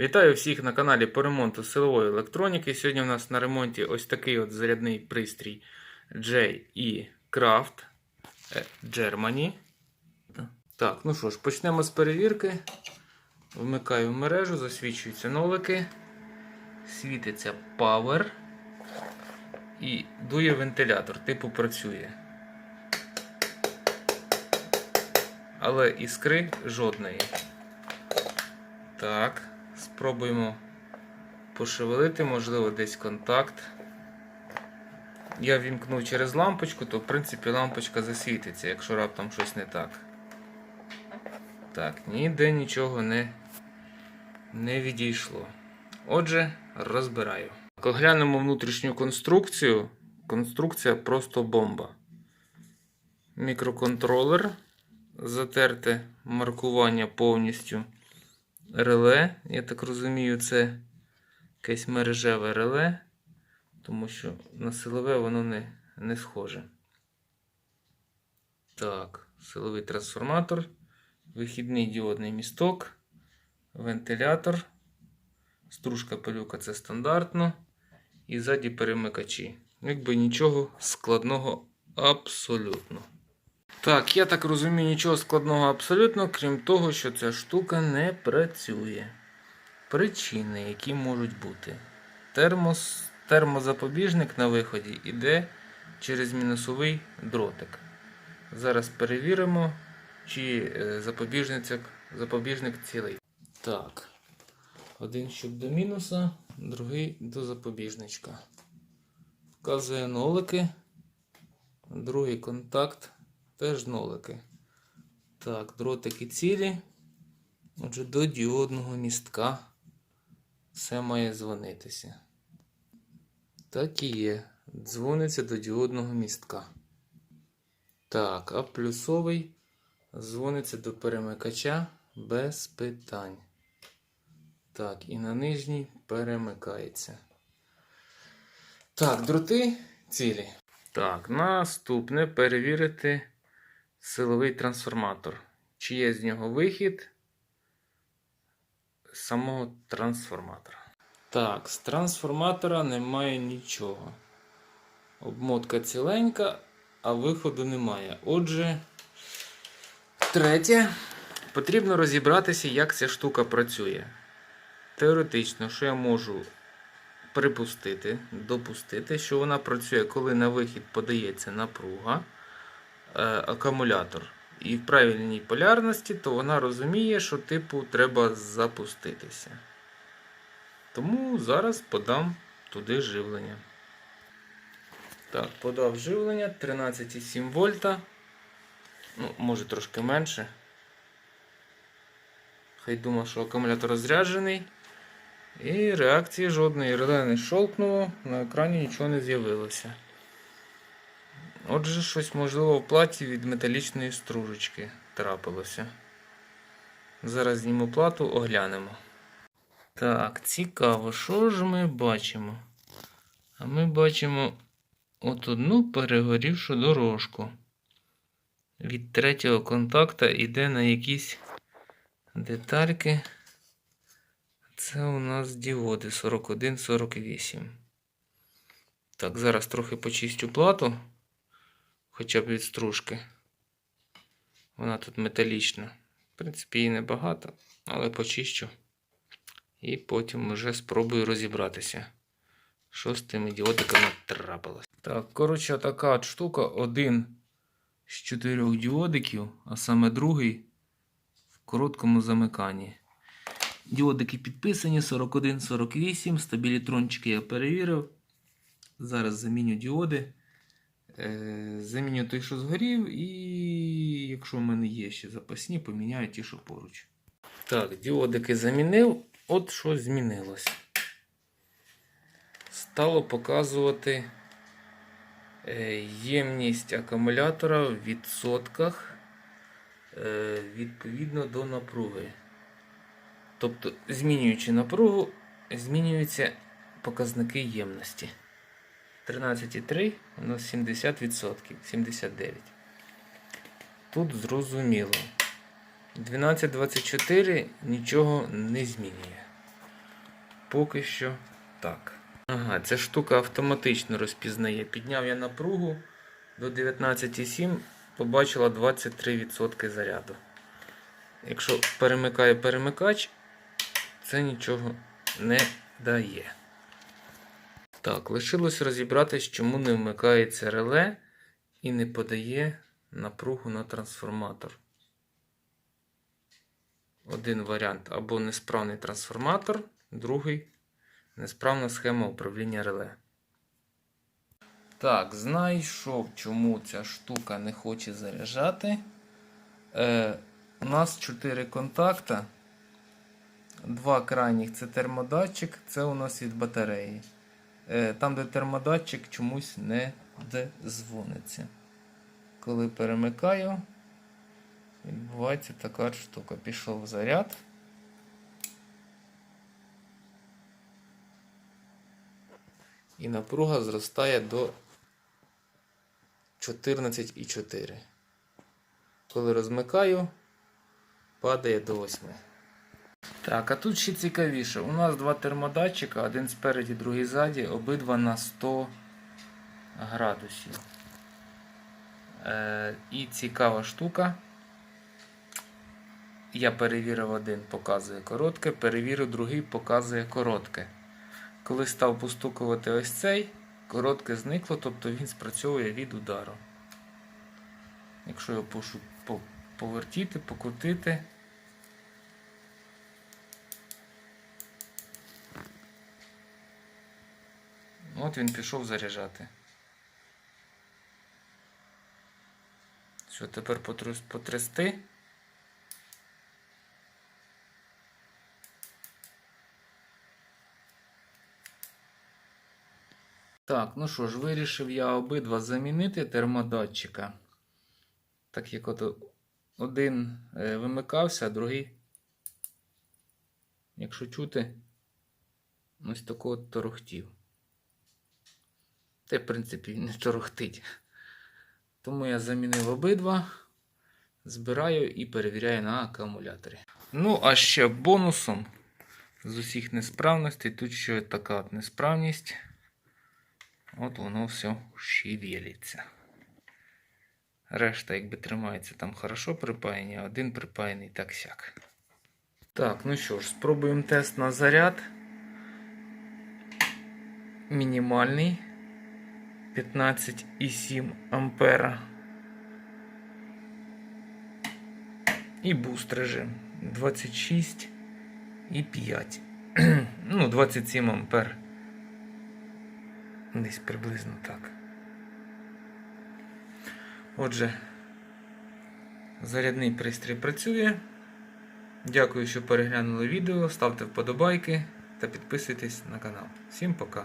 Вітаю всіх на каналі по ремонту силової електроніки. Сьогодні у нас на ремонті ось такий от зарядний пристрій J.E. Craft е, Germany. Так, ну що ж, почнемо з перевірки. Вмикаю мережу, засвічуються нолики, світиться Power і дує вентилятор, типу працює. Але іскри жодної. Так, спробуємо пошевелити, можливо, десь контакт. Я вімкнув через лампочку, то в принципі лампочка засвітиться, якщо раптом щось не так. Так, ніде нічого не, не відійшло. Отже, розбираю. Оглянемо внутрішню конструкцію. Конструкція просто бомба. Мікроконтролер. Затерте маркування повністю реле. Я так розумію, це якесь мережеве реле, тому що на силове воно не, не схоже. Так, силовий трансформатор, вихідний діодний місток, вентилятор, стружка пилюка це стандартно. І ззаді перемикачі. Якби нічого складного абсолютно. Так, я так розумію, нічого складного абсолютно, крім того, що ця штука не працює. Причини, які можуть бути. Термос, термозапобіжник на виході йде через мінусовий дротик. Зараз перевіримо, чи е, запобіжник, цілий. Так. Один щуп до мінуса, другий до запобіжничка. Вказує нолики. Другий контакт. Теж нолики. Так, дротики цілі. Отже, до діодного містка все має дзвонитися. Так і є. Дзвониться до діодного містка. Так, а плюсовий дзвониться до перемикача без питань. Так, і на нижній перемикається. Так, дроти цілі. Так, наступне перевірити силовий трансформатор. Чи є з нього вихід самого трансформатора. Так, з трансформатора немає нічого. Обмотка ціленька, а виходу немає. Отже, третє. Потрібно розібратися, як ця штука працює. Теоретично, що я можу припустити, допустити, що вона працює, коли на вихід подається напруга акумулятор. І в правильній полярності, то вона розуміє, що типу треба запуститися. Тому зараз подам туди живлення. Так, подав живлення 13,7 вольта. Ну, може трошки менше. Хай думав, що акумулятор розряджений. І реакції жодної. Реле не щолкнуло, на екрані нічого не з'явилося. Отже, щось можливо в платі від металічної стружечки трапилося. Зараз зніму плату, оглянемо. Так, цікаво, що ж ми бачимо? А ми бачимо от одну перегорівшу дорожку. Від третього контакта йде на якісь детальки. Це у нас діоди 41-48. Так, зараз трохи почистю плату. Хоча б від стружки. Вона тут металічна. В принципі, її небагато, але почищу. І потім вже спробую розібратися, що з тими діодиками трапилось. Так, коротше, така от штука. Один з чотирьох діодиків, а саме другий в короткому замиканні. Діодики підписані 41-48. Стабілітрончики я перевірив. Зараз заміню діоди. Е, Заміню той, що згорів, і якщо в мене є ще запасні, поміняю ті, що поруч. Так, діодики замінив. От що змінилось. Стало показувати е, ємність акумулятора в відсотках е, відповідно до напруги. Тобто, змінюючи напругу, змінюються показники ємності. 13,3 у нас 70%, 79%. Тут зрозуміло. 12,24 нічого не змінює. поки що так. Ага, ця штука автоматично розпізнає. Підняв я напругу до 19,7, побачила 23% заряду. Якщо перемикає перемикач, це нічого не дає. Так, лишилось розібратись, чому не вмикається реле і не подає напругу на трансформатор. Один варіант або несправний трансформатор, другий несправна схема управління реле. Так, знайшов, чому ця штука не хоче заряджати. Е, у нас 4 контакта. Два крайніх це термодатчик, це у нас від батареї. Е, там, де термодатчик чомусь не дзвониться. Коли перемикаю, відбувається така штука. Пішов заряд. І напруга зростає до 14,4. Коли розмикаю, падає до 8. Так, а тут ще цікавіше. У нас два термодатчика, один спереді, другий ззаді, обидва на 100 градусів. Е, і цікава штука. Я перевірив один, показує коротке, перевірив другий, показує коротке. Коли став постукувати ось цей, коротке зникло, тобто він спрацьовує від удару. Якщо його пошу, повертіти, покрутити. От він пішов заряджати. Що тепер потрясти? Так, ну що ж, вирішив я обидва замінити термодатчика. Так як от один е, вимикався, а другий, якщо чути, ось такого торохтів. Та, в принципі, не торохтить. Тому я замінив обидва, збираю і перевіряю на акумуляторі. Ну, а ще бонусом з усіх несправностей, тут ще така от несправність. От воно все шевелиться. Решта, якби тримається там хорошо припаяні, а один припаяний так сяк. Так, ну що ж, спробуємо тест на заряд. Мінімальний 15,7 ампера. І буст режим 26,5. ну, 27 ампер. Десь приблизно так. Отже, зарядний пристрій працює. Дякую, що переглянули відео. Ставте вподобайки та підписуйтесь на канал. Всім пока!